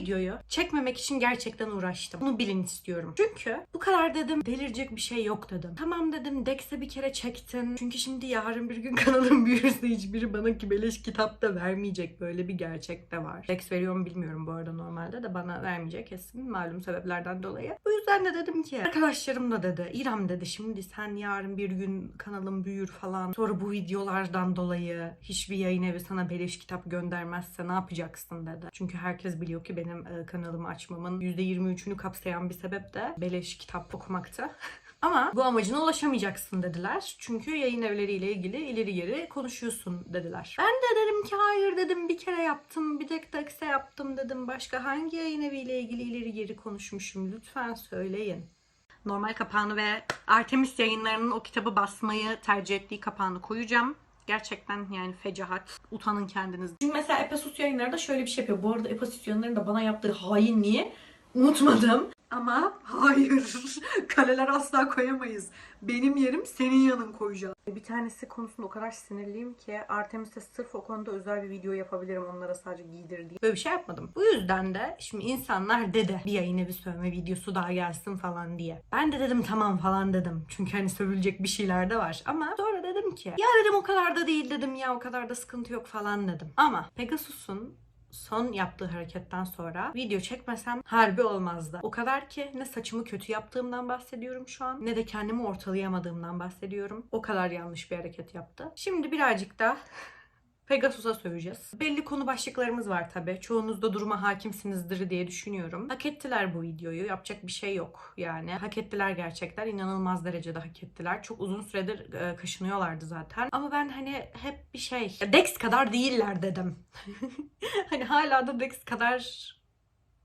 videoyu çekmemek için gerçekten uğraştım. Bunu bilin istiyorum. Çünkü bu kadar dedim delirecek bir şey yok dedim. Tamam dedim Dex'e bir kere çektin. Çünkü şimdi yarın bir gün kanalım büyürse hiçbiri bana ki beleş kitap da vermeyecek. Böyle bir gerçek de var. Dex veriyor mu bilmiyorum bu arada normalde de bana vermeyecek kesin malum sebeplerden dolayı. O yüzden de dedim ki arkadaşlarım da dedi İrem dedi şimdi sen yarın bir gün kanalım büyür falan. Sonra bu videolardan dolayı hiçbir yayın evi sana beleş kitap göndermezse ne yapacaksın dedi. Çünkü herkes biliyor ki benim e, kanalımı açmamın %23'ünü kapsayan bir sebep de beleş kitap okumaktı. Ama bu amacına ulaşamayacaksın dediler. Çünkü yayın evleriyle ilgili ileri geri konuşuyorsun dediler. Ben de dedim ki hayır dedim bir kere yaptım bir tek tekse yaptım dedim. Başka hangi yayın eviyle ilgili ileri geri konuşmuşum lütfen söyleyin. Normal kapağını ve Artemis yayınlarının o kitabı basmayı tercih ettiği kapağını koyacağım. Gerçekten yani fecahat. Utanın kendiniz. Çünkü mesela Epasus yayınları da şöyle bir şey yapıyor. Bu arada Epasus yayınlarının da bana yaptığı hainliği unutmadım. Ama hayır. Kaleler asla koyamayız. Benim yerim senin yanın koyacağım. Bir tanesi konusunda o kadar sinirliyim ki Artemis'e sırf o konuda özel bir video yapabilirim onlara sadece giydir diye. Böyle bir şey yapmadım. Bu yüzden de şimdi insanlar dedi bir yayın evi sövme videosu daha gelsin falan diye. Ben de dedim tamam falan dedim. Çünkü hani sövülecek bir şeyler de var. Ama ki ya dedim o kadar da değil dedim ya o kadar da sıkıntı yok falan dedim. Ama Pegasus'un son yaptığı hareketten sonra video çekmesem harbi olmazdı. O kadar ki ne saçımı kötü yaptığımdan bahsediyorum şu an ne de kendimi ortalayamadığımdan bahsediyorum. O kadar yanlış bir hareket yaptı. Şimdi birazcık da Pegasus'a söveceğiz. Belli konu başlıklarımız var tabi. Çoğunuz da duruma hakimsinizdir diye düşünüyorum. Hak ettiler bu videoyu. Yapacak bir şey yok yani. Hak ettiler gerçekten. inanılmaz derecede hak ettiler. Çok uzun süredir e, kaşınıyorlardı zaten. Ama ben hani hep bir şey... Dex kadar değiller dedim. hani hala da Dex kadar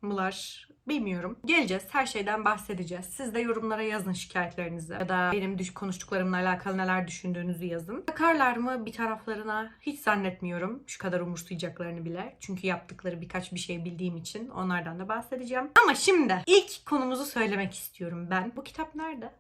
mılar bilmiyorum. Geleceğiz. Her şeyden bahsedeceğiz. Siz de yorumlara yazın şikayetlerinizi. Ya da benim düş konuştuklarımla alakalı neler düşündüğünüzü yazın. Bakarlar mı bir taraflarına hiç zannetmiyorum. Şu kadar umursayacaklarını bile. Çünkü yaptıkları birkaç bir şey bildiğim için onlardan da bahsedeceğim. Ama şimdi ilk konumuzu söylemek istiyorum ben. Bu kitap nerede?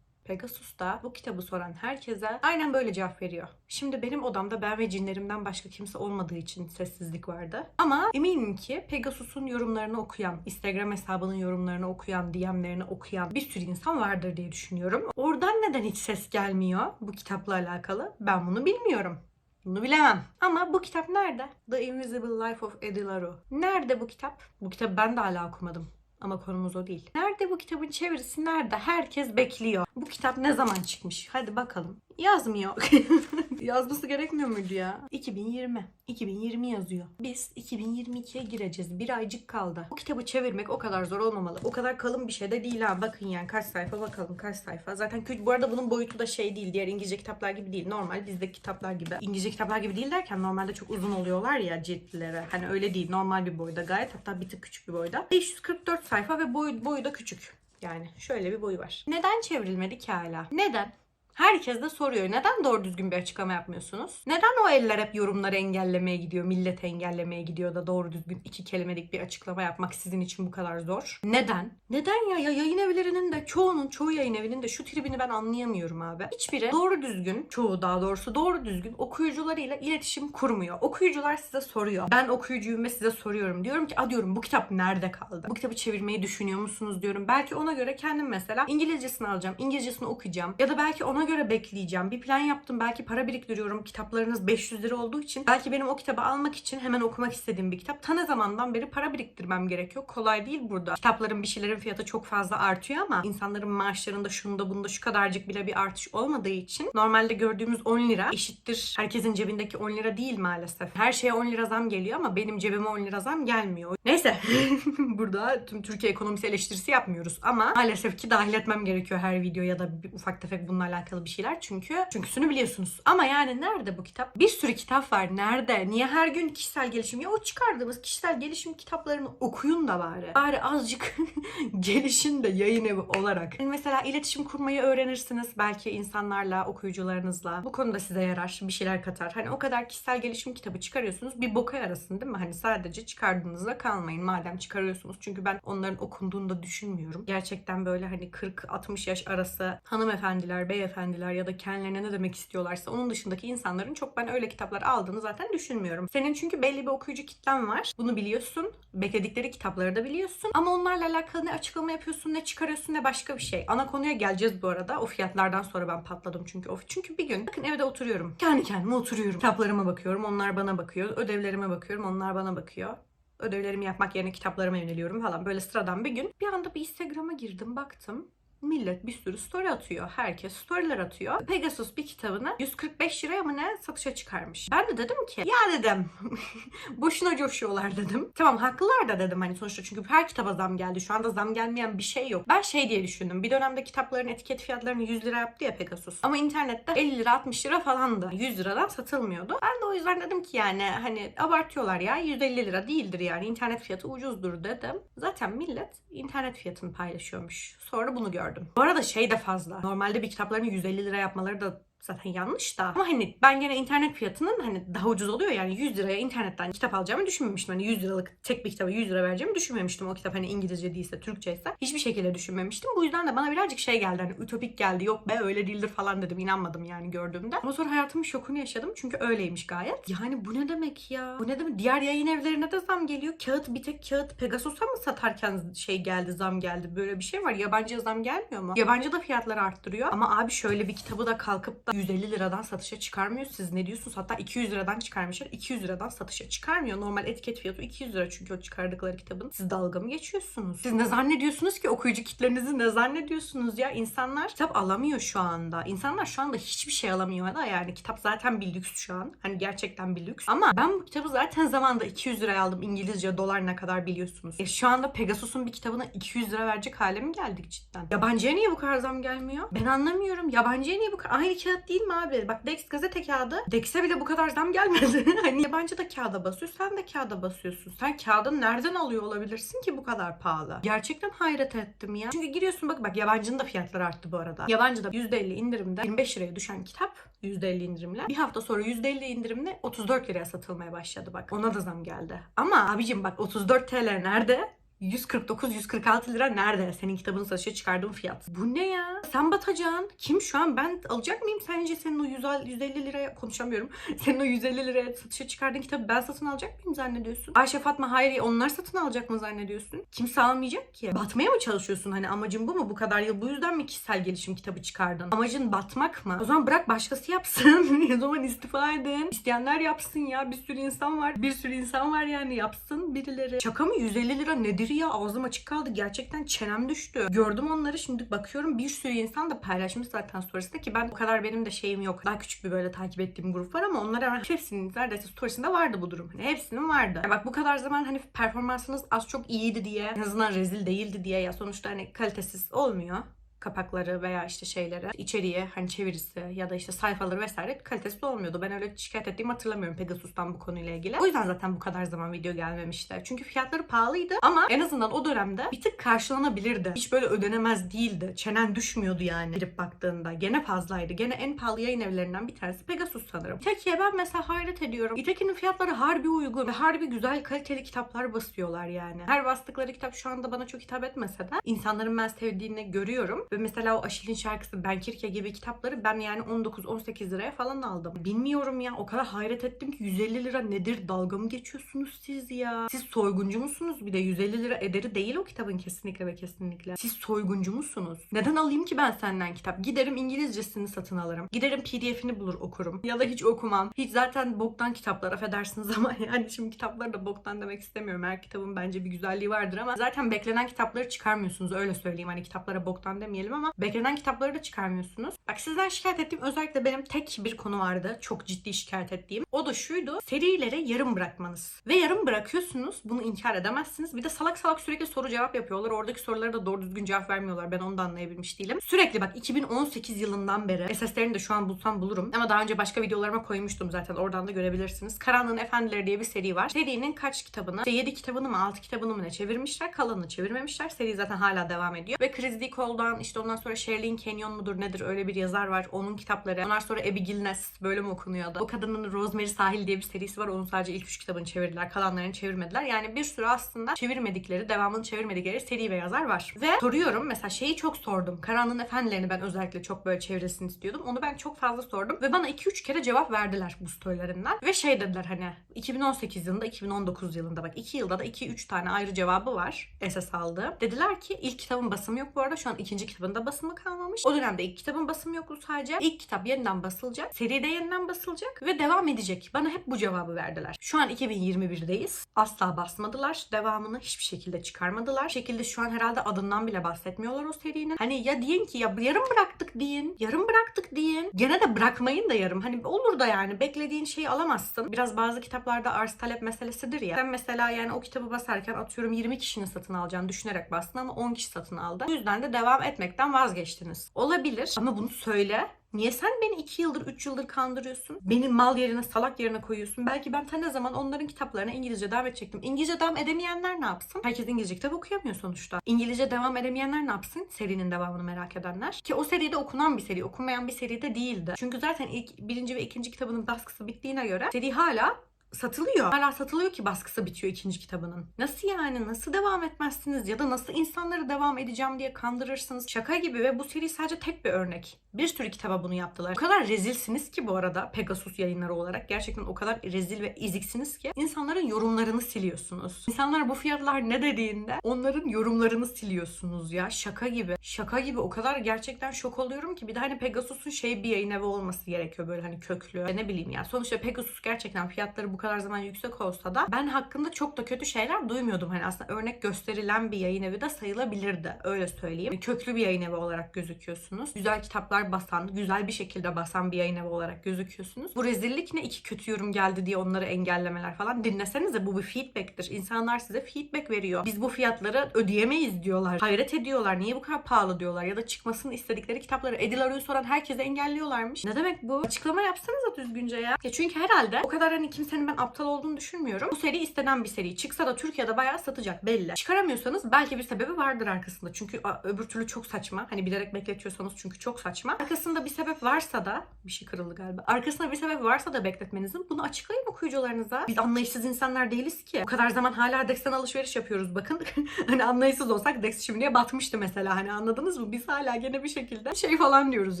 Pegasus da bu kitabı soran herkese aynen böyle cevap veriyor. Şimdi benim odamda ben ve cinlerimden başka kimse olmadığı için sessizlik vardı. Ama eminim ki Pegasus'un yorumlarını okuyan, Instagram hesabının yorumlarını okuyan, DM'lerini okuyan bir sürü insan vardır diye düşünüyorum. Oradan neden hiç ses gelmiyor bu kitapla alakalı? Ben bunu bilmiyorum. Bunu bilemem. Ama bu kitap nerede? The Invisible Life of Eddie LaRue. Nerede bu kitap? Bu kitabı ben de hala okumadım. Ama konumuz o değil. Nerede bu kitabın çevirisi nerede? Herkes bekliyor. Bu kitap ne zaman çıkmış? Hadi bakalım. Yazmıyor. Yazması gerekmiyor muydu ya? 2020. 2020 yazıyor. Biz 2022'ye gireceğiz. Bir aycık kaldı. Bu kitabı çevirmek o kadar zor olmamalı. O kadar kalın bir şey de değil ha. Bakın yani kaç sayfa bakalım kaç sayfa. Zaten kü- bu arada bunun boyutu da şey değil. Diğer İngilizce kitaplar gibi değil. Normal bizdeki kitaplar gibi. İngilizce kitaplar gibi değil derken normalde çok uzun oluyorlar ya ciltleri. Hani öyle değil. Normal bir boyda gayet. Hatta bir tık küçük bir boyda. 544 sayfa ve boyu, boyu da küçük. Yani şöyle bir boyu var. Neden çevrilmedi ki hala? Neden? Herkes de soruyor. Neden doğru düzgün bir açıklama yapmıyorsunuz? Neden o eller hep yorumları engellemeye gidiyor, milleti engellemeye gidiyor da doğru düzgün iki kelimelik bir açıklama yapmak sizin için bu kadar zor? Neden? Neden ya? ya yayın evlerinin de çoğunun, çoğu yayın evinin de şu tribini ben anlayamıyorum abi. Hiçbiri doğru düzgün, çoğu daha doğrusu doğru düzgün okuyucularıyla iletişim kurmuyor. Okuyucular size soruyor. Ben okuyucuyum ve size soruyorum. Diyorum ki, a diyorum bu kitap nerede kaldı? Bu kitabı çevirmeyi düşünüyor musunuz diyorum. Belki ona göre kendim mesela İngilizcesini alacağım, İngilizcesini okuyacağım. Ya da belki ona göre bekleyeceğim. Bir plan yaptım. Belki para biriktiriyorum. Kitaplarınız 500 lira olduğu için. Belki benim o kitabı almak için hemen okumak istediğim bir kitap. Ta zamandan beri para biriktirmem gerekiyor. Kolay değil burada. Kitapların bir şeylerin fiyatı çok fazla artıyor ama insanların maaşlarında şunda bunda şu kadarcık bile bir artış olmadığı için normalde gördüğümüz 10 lira eşittir. Herkesin cebindeki 10 lira değil maalesef. Her şeye 10 lira zam geliyor ama benim cebime 10 lira zam gelmiyor. Neyse. burada tüm Türkiye ekonomisi eleştirisi yapmıyoruz ama maalesef ki dahil etmem gerekiyor her video ya da ufak tefek bununla alakalı bir şeyler çünkü çünküsünü biliyorsunuz. Ama yani nerede bu kitap? Bir sürü kitap var. Nerede? Niye her gün kişisel gelişim? Ya o çıkardığımız kişisel gelişim kitaplarını okuyun da bari. Bari azıcık gelişin de yayın evi olarak. Mesela iletişim kurmayı öğrenirsiniz belki insanlarla, okuyucularınızla. Bu konuda size yarar, bir şeyler katar. Hani o kadar kişisel gelişim kitabı çıkarıyorsunuz. Bir boka yarasın değil mi? Hani sadece çıkardığınızda kalmayın madem çıkarıyorsunuz. Çünkü ben onların okunduğunu da düşünmüyorum. Gerçekten böyle hani 40-60 yaş arası hanımefendiler, beyefendiler hanımefendiler ya da kendilerine ne demek istiyorlarsa onun dışındaki insanların çok ben öyle kitaplar aldığını zaten düşünmüyorum. Senin çünkü belli bir okuyucu kitlen var. Bunu biliyorsun. Bekledikleri kitapları da biliyorsun. Ama onlarla alakalı ne açıklama yapıyorsun, ne çıkarıyorsun, ne başka bir şey. Ana konuya geleceğiz bu arada. O fiyatlardan sonra ben patladım çünkü. Of. Çünkü bir gün bakın evde oturuyorum. Kendi kendime oturuyorum. Kitaplarıma bakıyorum, onlar bana bakıyor. Ödevlerime bakıyorum, onlar bana bakıyor ödevlerimi yapmak yerine kitaplarıma yöneliyorum falan. Böyle sıradan bir gün. Bir anda bir Instagram'a girdim baktım. Millet bir sürü story atıyor. Herkes storyler atıyor. Pegasus bir kitabını 145 liraya mı ne satışa çıkarmış. Ben de dedim ki ya dedim boşuna coşuyorlar dedim. Tamam haklılar da dedim hani sonuçta çünkü her kitaba zam geldi. Şu anda zam gelmeyen bir şey yok. Ben şey diye düşündüm. Bir dönemde kitapların etiket fiyatlarını 100 lira yaptı ya Pegasus. Ama internette 50 lira 60 lira falandı. 100 liradan satılmıyordu. Ben de o yüzden dedim ki yani hani abartıyorlar ya 150 lira değildir yani internet fiyatı ucuzdur dedim. Zaten millet internet fiyatını paylaşıyormuş. Sonra bunu gördüm. Bu arada şey de fazla. Normalde bir kitaplarını 150 lira yapmaları da zaten yanlış da. Ama hani ben gene internet fiyatının hani daha ucuz oluyor yani 100 liraya internetten kitap alacağımı düşünmemiştim. Hani 100 liralık tek bir kitaba 100 lira vereceğimi düşünmemiştim. O kitap hani İngilizce değilse, Türkçe ise hiçbir şekilde düşünmemiştim. Bu yüzden de bana birazcık şey geldi hani ütopik geldi. Yok be öyle değildir falan dedim. inanmadım yani gördüğümde. Ama sonra hayatımın şokunu yaşadım çünkü öyleymiş gayet. Yani bu ne demek ya? Bu ne demek? Diğer yayın evlerine de zam geliyor. Kağıt bir tek kağıt Pegasus'a mı satarken şey geldi zam geldi. Böyle bir şey var. Yabancıya zam gelmiyor mu? Yabancı da fiyatları arttırıyor. Ama abi şöyle bir kitabı da kalkıp da 150 liradan satışa çıkarmıyor. Siz ne diyorsunuz? Hatta 200 liradan çıkarmışlar. 200 liradan satışa çıkarmıyor. Normal etiket fiyatı 200 lira çünkü o çıkardıkları kitabın. Siz dalga mı geçiyorsunuz? Siz ne zannediyorsunuz ki? Okuyucu kitlenizi ne zannediyorsunuz ya? İnsanlar kitap alamıyor şu anda. İnsanlar şu anda hiçbir şey alamıyor da yani kitap zaten bir lüks şu an. Hani gerçekten bir lüks. Ama ben bu kitabı zaten zamanında 200 liraya aldım. İngilizce dolar ne kadar biliyorsunuz. E şu anda Pegasus'un bir kitabına 200 lira verecek hale mi geldik cidden? Yabancıya niye bu kadar zam gelmiyor? Ben anlamıyorum. Yabancıya niye bu kadar? Aynı kağıt değil mi abi? Bak Dex gazete kağıdı. Dex'e bile bu kadar zam gelmedi. hani yabancı da kağıda basıyor. Sen de kağıda basıyorsun. Sen kağıdı nereden alıyor olabilirsin ki bu kadar pahalı? Gerçekten hayret ettim ya. Çünkü giriyorsun bak bak yabancının da fiyatları arttı bu arada. Yabancıda %50 indirimde 25 liraya düşen kitap %50 indirimle. Bir hafta sonra %50 indirimle 34 liraya satılmaya başladı bak. Ona da zam geldi. Ama abicim bak 34 TL nerede? 149-146 lira nerede? Senin kitabını satışa çıkardığın fiyat. Bu ne ya? Sen batacaksın. Kim şu an? Ben alacak mıyım sence senin o 150 150 liraya konuşamıyorum. Senin o 150 liraya satışa çıkardığın kitabı ben satın alacak mıyım zannediyorsun? Ayşe Fatma Hayri onlar satın alacak mı zannediyorsun? Kimse almayacak ki. Batmaya mı çalışıyorsun? Hani amacın bu mu? Bu kadar yıl bu yüzden mi kişisel gelişim kitabı çıkardın? Amacın batmak mı? O zaman bırak başkası yapsın. o zaman istifa edin. İsteyenler yapsın ya. Bir sürü insan var. Bir sürü insan var yani yapsın birileri. Şaka mı? 150 lira nedir ya? Ağzım açık kaldı. Gerçekten çenem düştü. Gördüm onları şimdi bakıyorum bir sürü insan da paylaşmış zaten storiesinde ki ben o kadar benim de şeyim yok. Daha küçük bir böyle takip ettiğim grup var ama onlara hepsinin neredeyse storiesinde vardı bu durum. Hani hepsinin vardı. Ya bak bu kadar zaman hani performansınız az çok iyiydi diye en azından rezil değildi diye ya sonuçta hani kalitesiz olmuyor kapakları veya işte şeyleri, içeriği hani çevirisi ya da işte sayfaları vesaire kalitesiz olmuyordu. Ben öyle şikayet ettiğimi hatırlamıyorum Pegasus'tan bu konuyla ilgili. O yüzden zaten bu kadar zaman video gelmemişti. Çünkü fiyatları pahalıydı ama en azından o dönemde bir tık karşılanabilirdi. Hiç böyle ödenemez değildi. Çenen düşmüyordu yani girip baktığında. Gene fazlaydı. Gene en pahalı yayın evlerinden bir tanesi Pegasus sanırım. İteki'ye ben mesela hayret ediyorum. İteki'nin fiyatları harbi uygun ve harbi güzel kaliteli kitaplar basıyorlar yani. Her bastıkları kitap şu anda bana çok hitap etmese de insanların ben sevdiğini görüyorum. Ve mesela o Aşil'in şarkısı Ben Kirke gibi kitapları ben yani 19-18 liraya falan aldım. Bilmiyorum ya o kadar hayret ettim ki 150 lira nedir dalga mı geçiyorsunuz siz ya? Siz soyguncu musunuz bir de 150 lira ederi değil o kitabın kesinlikle ve kesinlikle. Siz soyguncu musunuz? Neden alayım ki ben senden kitap? Giderim İngilizcesini satın alırım. Giderim PDF'ini bulur okurum. Ya da hiç okumam. Hiç zaten boktan kitaplar affedersiniz ama yani şimdi kitapları da boktan demek istemiyorum. Her kitabın bence bir güzelliği vardır ama zaten beklenen kitapları çıkarmıyorsunuz öyle söyleyeyim. Hani kitaplara boktan demeyelim ama beklenen kitapları da çıkarmıyorsunuz. Bak sizden şikayet ettiğim özellikle benim tek bir konu vardı. Çok ciddi şikayet ettiğim. O da şuydu. Serileri yarım bırakmanız. Ve yarım bırakıyorsunuz. Bunu inkar edemezsiniz. Bir de salak salak sürekli soru cevap yapıyorlar. Oradaki sorulara da doğru düzgün cevap vermiyorlar. Ben onu da anlayabilmiş değilim. Sürekli bak 2018 yılından beri SS'lerini de şu an bulsam bulurum. Ama daha önce başka videolarıma koymuştum zaten. Oradan da görebilirsiniz. Karanlığın Efendileri diye bir seri var. Serinin kaç kitabını? İşte 7 kitabını mı 6 kitabını mı ne çevirmişler. Kalanını çevirmemişler. Seri zaten hala devam ediyor. Ve Chris Dickold'dan işte ondan sonra Sherlyn Kenyon mudur nedir öyle bir yazar var. Onun kitapları. Ondan sonra Abigail Ness böyle mi okunuyordu? O kadının Rosemary Sahil diye bir serisi var. Onun sadece ilk üç kitabını çevirdiler. Kalanlarını çevirmediler. Yani bir sürü aslında çevirmedikleri, devamını çevirmedikleri seri ve yazar var. Ve soruyorum mesela şeyi çok sordum. Karanlığın Efendilerini ben özellikle çok böyle çevresini istiyordum. Onu ben çok fazla sordum. Ve bana 2-3 kere cevap verdiler bu storylerinden. Ve şey dediler hani 2018 yılında 2019 yılında bak 2 yılda da 2-3 tane ayrı cevabı var esas aldı. Dediler ki ilk kitabın basımı yok bu arada. Şu an ikinci kitabın da basımı kalmamış. O dönemde ilk kitabın basımı yoktu sadece. İlk kitap yeniden basılacak. Seride yeniden basılacak ve devam edecek. Bana hep bu cevabı verdiler. Şu an 2021'deyiz. Asla basmadılar. Devamını hiçbir şekilde çıkarmadılar. Bir şekilde şu an herhalde adından bile bahsetmiyorlar o serinin. Hani ya deyin ki ya yarım bıraktık deyin. Yarım bıraktık deyin. Gene de bırakmayın da yarım. Hani olur da yani beklediğin şeyi alamazsın. Biraz bazı kitaplarda arz talep meselesidir ya. Sen mesela yani o kitabı basarken atıyorum 20 kişinin satın alacağını düşünerek bastın ama 10 kişi satın aldı. Bu yüzden de devam etmekten vazgeçtiniz. Olabilir ama bunu söyle. Niye sen beni 2 yıldır 3 yıldır kandırıyorsun? Beni mal yerine salak yerine koyuyorsun. Belki ben ta ne zaman onların kitaplarına İngilizce devam edecektim. İngilizce devam edemeyenler ne yapsın? Herkes İngilizce kitap okuyamıyor sonuçta. İngilizce devam edemeyenler ne yapsın? Serinin devamını merak edenler. Ki o seride okunan bir seri, okunmayan bir seri de değildi. Çünkü zaten ilk birinci ve ikinci kitabının baskısı bittiğine göre seri hala satılıyor. Hala satılıyor ki baskısı bitiyor ikinci kitabının. Nasıl yani? Nasıl devam etmezsiniz? Ya da nasıl insanları devam edeceğim diye kandırırsınız? Şaka gibi ve bu seri sadece tek bir örnek. Bir sürü kitaba bunu yaptılar. O kadar rezilsiniz ki bu arada Pegasus yayınları olarak. Gerçekten o kadar rezil ve eziksiniz ki insanların yorumlarını siliyorsunuz. İnsanlar bu fiyatlar ne dediğinde onların yorumlarını siliyorsunuz ya. Şaka gibi. Şaka gibi. O kadar gerçekten şok oluyorum ki bir de hani Pegasus'un şey bir yayın evi olması gerekiyor böyle hani köklü. Ne bileyim ya. Sonuçta Pegasus gerçekten fiyatları bu kadar zaman yüksek olsa da ben hakkında çok da kötü şeyler duymuyordum. Hani aslında örnek gösterilen bir yayın evi de sayılabilirdi. Öyle söyleyeyim. Köklü bir yayın evi olarak gözüküyorsunuz. Güzel kitaplar basan, güzel bir şekilde basan bir yayın evi olarak gözüküyorsunuz. Bu rezillik ne iki kötü yorum geldi diye onları engellemeler falan. Dinlesenize bu bir feedback'tir. İnsanlar size feedback veriyor. Biz bu fiyatları ödeyemeyiz diyorlar. Hayret ediyorlar. Niye bu kadar pahalı diyorlar. Ya da çıkmasını istedikleri kitapları Edil Arı'yı soran herkese engelliyorlarmış. Ne demek bu? Açıklama yapsanıza düzgünce ya. ya. Çünkü herhalde o kadar hani kimsenin ben aptal olduğunu düşünmüyorum. Bu seri istenen bir seri. Çıksa da Türkiye'de bayağı satacak belli. Çıkaramıyorsanız belki bir sebebi vardır arkasında. Çünkü öbür türlü çok saçma. Hani bilerek bekletiyorsanız çünkü çok saçma. Arkasında bir sebep varsa da bir şey kırıldı galiba. Arkasında bir sebep varsa da bekletmenizin bunu açıklayın okuyucularınıza. Biz anlayışsız insanlar değiliz ki. O kadar zaman hala Dex'ten alışveriş yapıyoruz bakın. hani anlayışsız olsak Dex şimdiye batmıştı mesela. Hani anladınız mı? Biz hala gene bir şekilde şey falan diyoruz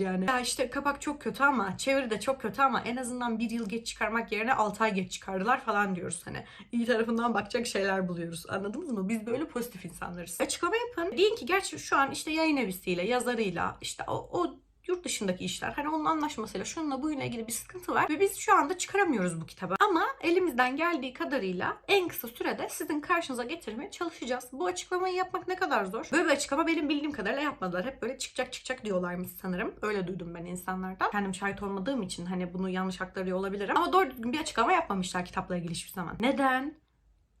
yani. Ya işte kapak çok kötü ama çeviri de çok kötü ama en azından bir yıl geç çıkarmak yerine 6 ay geç çıkardılar falan diyoruz hani. iyi tarafından bakacak şeyler buluyoruz. Anladınız mı? Biz böyle pozitif insanlarız. Açıklama yapın. Deyin ki gerçi şu an işte yayın evisiyle, yazarıyla işte o, o yurt dışındaki işler. Hani onun anlaşmasıyla şununla buyla ilgili bir sıkıntı var ve biz şu anda çıkaramıyoruz bu kitabı. Ama elimizden geldiği kadarıyla en kısa sürede sizin karşınıza getirmeye çalışacağız. Bu açıklamayı yapmak ne kadar zor? Böyle bir açıklama benim bildiğim kadarıyla yapmadılar. Hep böyle çıkacak çıkacak diyorlarmış sanırım. Öyle duydum ben insanlardan. Kendim şahit olmadığım için hani bunu yanlış aktarıyor olabilirim. Ama doğru düzgün bir açıklama yapmamışlar kitapla ilgili hiçbir zaman. Neden?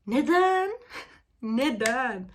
Neden? Neden?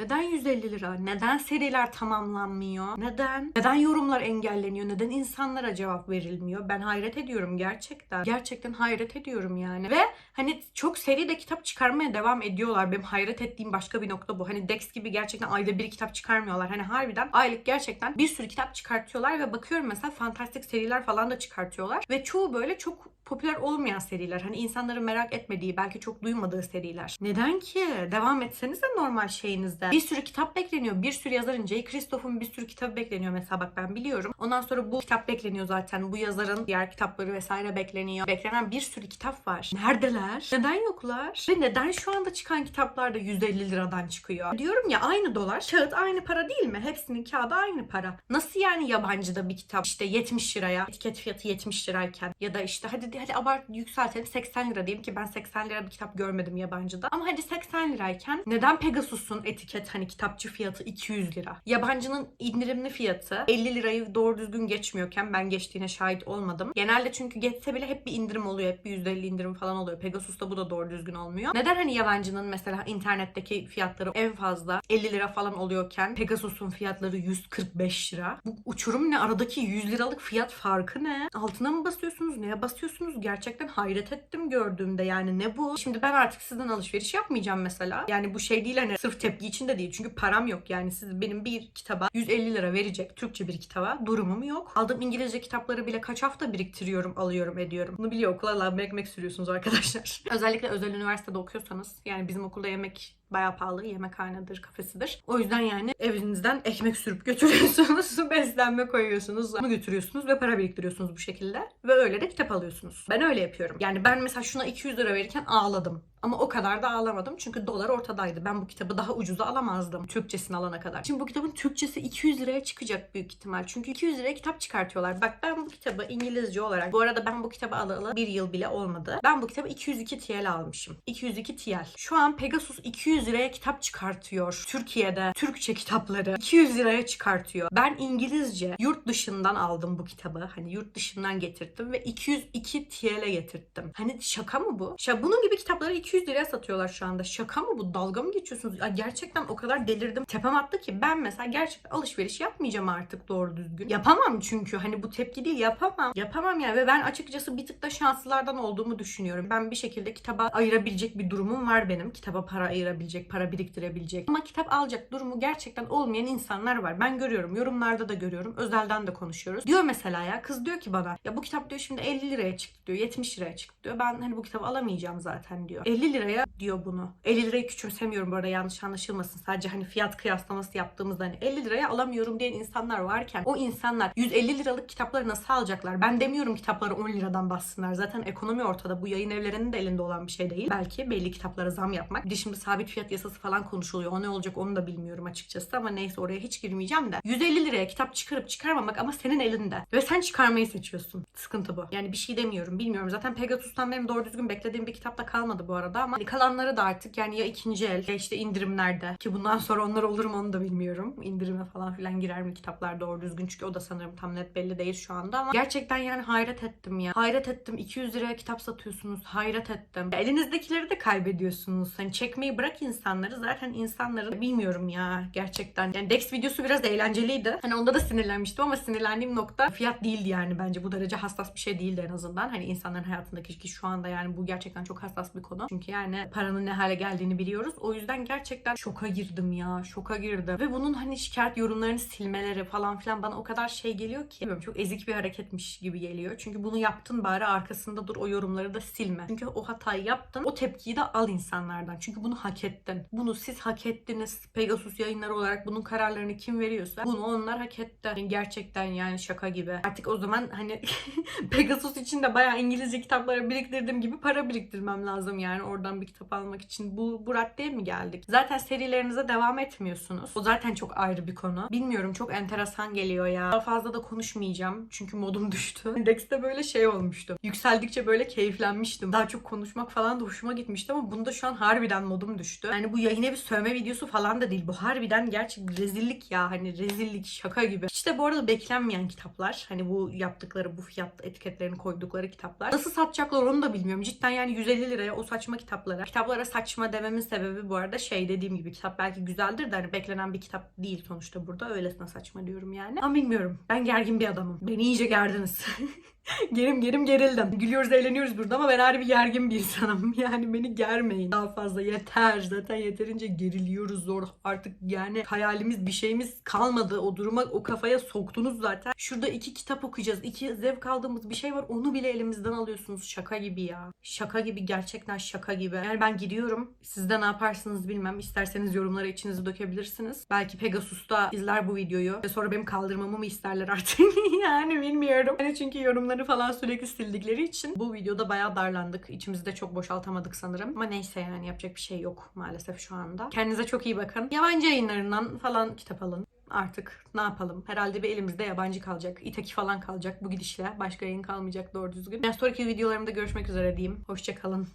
Neden 150 lira? Neden seriler tamamlanmıyor? Neden? Neden yorumlar engelleniyor? Neden insanlara cevap verilmiyor? Ben hayret ediyorum gerçekten. Gerçekten hayret ediyorum yani. Ve hani çok seri de kitap çıkarmaya devam ediyorlar. Benim hayret ettiğim başka bir nokta bu. Hani Dex gibi gerçekten ayda bir kitap çıkarmıyorlar. Hani harbiden aylık gerçekten bir sürü kitap çıkartıyorlar ve bakıyorum mesela fantastik seriler falan da çıkartıyorlar. Ve çoğu böyle çok popüler olmayan seriler. Hani insanların merak etmediği, belki çok duymadığı seriler. Neden ki? Devam etseniz de normal şeyinizde. Bir sürü kitap bekleniyor. Bir sürü yazarın, J. Christoph'un bir sürü kitabı bekleniyor mesela bak ben biliyorum. Ondan sonra bu kitap bekleniyor zaten. Bu yazarın diğer kitapları vesaire bekleniyor. Beklenen bir sürü kitap var. Neredeler? Neden yoklar? Ve neden şu anda çıkan kitaplar da 150 liradan çıkıyor? Diyorum ya aynı dolar. Kağıt aynı para değil mi? Hepsinin kağıdı aynı para. Nasıl yani yabancıda bir kitap işte 70 liraya, etiket fiyatı 70 lirayken ya da işte hadi hadi abart yükseltelim 80 lira diyeyim ki ben 80 lira bir kitap görmedim yabancıda. Ama hadi 80 lirayken neden Pegasus'un etiket hani kitapçı fiyatı 200 lira? Yabancının indirimli fiyatı 50 lirayı doğru düzgün geçmiyorken ben geçtiğine şahit olmadım. Genelde çünkü geçse bile hep bir indirim oluyor. Hep bir %50 indirim falan oluyor. Pegasus'ta bu da doğru düzgün olmuyor. Neden hani yabancının mesela internetteki fiyatları en fazla 50 lira falan oluyorken Pegasus'un fiyatları 145 lira? Bu uçurum ne? Aradaki 100 liralık fiyat farkı ne? Altına mı basıyorsunuz? Neye basıyorsunuz? Gerçekten hayret ettim gördüğümde yani ne bu? Şimdi ben artık sizden alışveriş yapmayacağım mesela. Yani bu şey değil hani sırf tepki için için de değil. Çünkü param yok. Yani siz benim bir kitaba 150 lira verecek Türkçe bir kitaba durumum yok. Aldığım İngilizce kitapları bile kaç hafta biriktiriyorum, alıyorum, ediyorum. Bunu biliyor okula lamba ekmek sürüyorsunuz arkadaşlar. Özellikle özel üniversitede okuyorsanız yani bizim okulda yemek bayağı pahalı. Yemekhanedir, kafesidir. O yüzden yani evinizden ekmek sürüp götürüyorsunuz. Beslenme koyuyorsunuz. Onu götürüyorsunuz ve para biriktiriyorsunuz bu şekilde. Ve öyle de kitap alıyorsunuz. Ben öyle yapıyorum. Yani ben mesela şuna 200 lira verirken ağladım. Ama o kadar da ağlamadım çünkü dolar ortadaydı. Ben bu kitabı daha ucuza alamazdım Türkçesini alana kadar. Şimdi bu kitabın Türkçesi 200 liraya çıkacak büyük ihtimal. Çünkü 200 liraya kitap çıkartıyorlar. Bak ben bu kitabı İngilizce olarak, bu arada ben bu kitabı alalı bir yıl bile olmadı. Ben bu kitabı 202 TL almışım. 202 TL. Şu an Pegasus 200 liraya kitap çıkartıyor. Türkiye'de Türkçe kitapları 200 liraya çıkartıyor. Ben İngilizce yurt dışından aldım bu kitabı. Hani yurt dışından getirttim ve 202 TL getirttim. Hani şaka mı bu? Şaka, bunun gibi kitapları 200 liraya satıyorlar şu anda. Şaka mı bu? Dalga mı geçiyorsunuz? Ya gerçekten o kadar delirdim. Tepem attı ki ben mesela gerçekten alışveriş yapmayacağım artık doğru düzgün. Yapamam çünkü hani bu tepki değil yapamam. Yapamam yani ve ben açıkçası bir tık da şanslılardan olduğumu düşünüyorum. Ben bir şekilde kitaba ayırabilecek bir durumum var benim. Kitaba para ayırabilecek, para biriktirebilecek. Ama kitap alacak durumu gerçekten olmayan insanlar var. Ben görüyorum. Yorumlarda da görüyorum. Özelden de konuşuyoruz. Diyor mesela ya kız diyor ki bana ya bu kitap diyor şimdi 50 liraya çıktı diyor. 70 liraya çıktı diyor. Ben hani bu kitabı alamayacağım zaten diyor. 50 liraya diyor bunu. 50 lirayı küçümsemiyorum bu arada yanlış anlaşılmasın. Sadece hani fiyat kıyaslaması yaptığımızda hani 50 liraya alamıyorum diyen insanlar varken o insanlar 150 liralık kitapları nasıl alacaklar? Ben demiyorum kitapları 10 liradan bassınlar. Zaten ekonomi ortada. Bu yayın evlerinin de elinde olan bir şey değil. Belki belli kitaplara zam yapmak. Bir de şimdi sabit fiyat yasası falan konuşuluyor. O ne olacak onu da bilmiyorum açıkçası ama neyse oraya hiç girmeyeceğim de. 150 liraya kitap çıkarıp çıkarmamak ama senin elinde. Ve sen çıkarmayı seçiyorsun. Sıkıntı bu. Yani bir şey demiyorum. Bilmiyorum. Zaten Pegasus'tan benim doğru düzgün beklediğim bir kitap da kalmadı bu arada ama hani kalanları da artık yani ya ikinci el ya işte indirimlerde ki bundan sonra onlar olur mu onu da bilmiyorum. İndirime falan filan girer mi kitaplar doğru düzgün çünkü o da sanırım tam net belli değil şu anda ama gerçekten yani hayret ettim ya. Hayret ettim. 200 liraya kitap satıyorsunuz. Hayret ettim. Elinizdekileri de kaybediyorsunuz. Hani çekmeyi bırak insanları. Zaten insanların bilmiyorum ya gerçekten. Yani Dex videosu biraz eğlenceliydi. Hani onda da sinirlenmiştim ama sinirlendiğim nokta fiyat değildi yani bence. Bu derece hassas bir şey değildi en azından. Hani insanların hayatındaki ki şu anda yani bu gerçekten çok hassas bir konu. Çünkü yani paranın ne hale geldiğini biliyoruz. O yüzden gerçekten şoka girdim ya. Şoka girdim. Ve bunun hani şikayet yorumlarını silmeleri falan filan bana o kadar şey geliyor ki. Bilmiyorum çok ezik bir hareketmiş gibi geliyor. Çünkü bunu yaptın bari arkasında dur o yorumları da silme. Çünkü o hatayı yaptın. O tepkiyi de al insanlardan. Çünkü bunu hak ettin. Bunu siz hak ettiniz. Pegasus yayınları olarak bunun kararlarını kim veriyorsa bunu onlar hak etti. Yani gerçekten yani şaka gibi. Artık o zaman hani Pegasus için de bayağı İngilizce kitapları biriktirdiğim gibi para biriktirmem lazım yani oradan bir kitap almak için. Bu, bu raddeye mi geldik? Zaten serilerinize devam etmiyorsunuz. O zaten çok ayrı bir konu. Bilmiyorum çok enteresan geliyor ya. Daha fazla da konuşmayacağım. Çünkü modum düştü. Index'te böyle şey olmuştu. Yükseldikçe böyle keyiflenmiştim. Daha çok konuşmak falan da hoşuma gitmişti ama bunda şu an harbiden modum düştü. Yani bu yayın evi sövme videosu falan da değil. Bu harbiden gerçek rezillik ya. Hani rezillik şaka gibi. De bu arada beklenmeyen kitaplar. Hani bu yaptıkları bu fiyat etiketlerini koydukları kitaplar. Nasıl satacaklar onu da bilmiyorum. Cidden yani 150 liraya o saçma kitaplara. Kitaplara saçma dememin sebebi bu arada şey dediğim gibi kitap belki güzeldir de hani beklenen bir kitap değil sonuçta burada. Öylesine saçma diyorum yani. Ama bilmiyorum. Ben gergin bir adamım. Beni iyice gerdiniz. gerim gerim gerildim. Gülüyoruz eğleniyoruz burada ama ben harbi gergin bir insanım. Yani beni germeyin. Daha fazla yeter. Zaten yeterince geriliyoruz zor. Artık yani hayalimiz bir şeyimiz kalmadı. O duruma o kafaya soktunuz zaten. Şurada iki kitap okuyacağız. iki zevk aldığımız bir şey var. Onu bile elimizden alıyorsunuz. Şaka gibi ya. Şaka gibi gerçekten şaka gibi. Yani ben gidiyorum. Siz de ne yaparsınız bilmem. İsterseniz yorumlara içinizi dökebilirsiniz. Belki Pegasus'ta izler bu videoyu ve sonra benim kaldırmamı mı isterler artık? yani bilmiyorum. Yani çünkü yorumları falan sürekli sildikleri için bu videoda bayağı darlandık. İçimizi de çok boşaltamadık sanırım. Ama neyse yani yapacak bir şey yok maalesef şu anda. Kendinize çok iyi bakın. Yabancı yayınlarından falan kitap alın. Artık ne yapalım? Herhalde bir elimizde yabancı kalacak. İtaki falan kalacak bu gidişle. Başka yayın kalmayacak doğru düzgün. Yani sonraki videolarımda görüşmek üzere diyeyim. Hoşçakalın.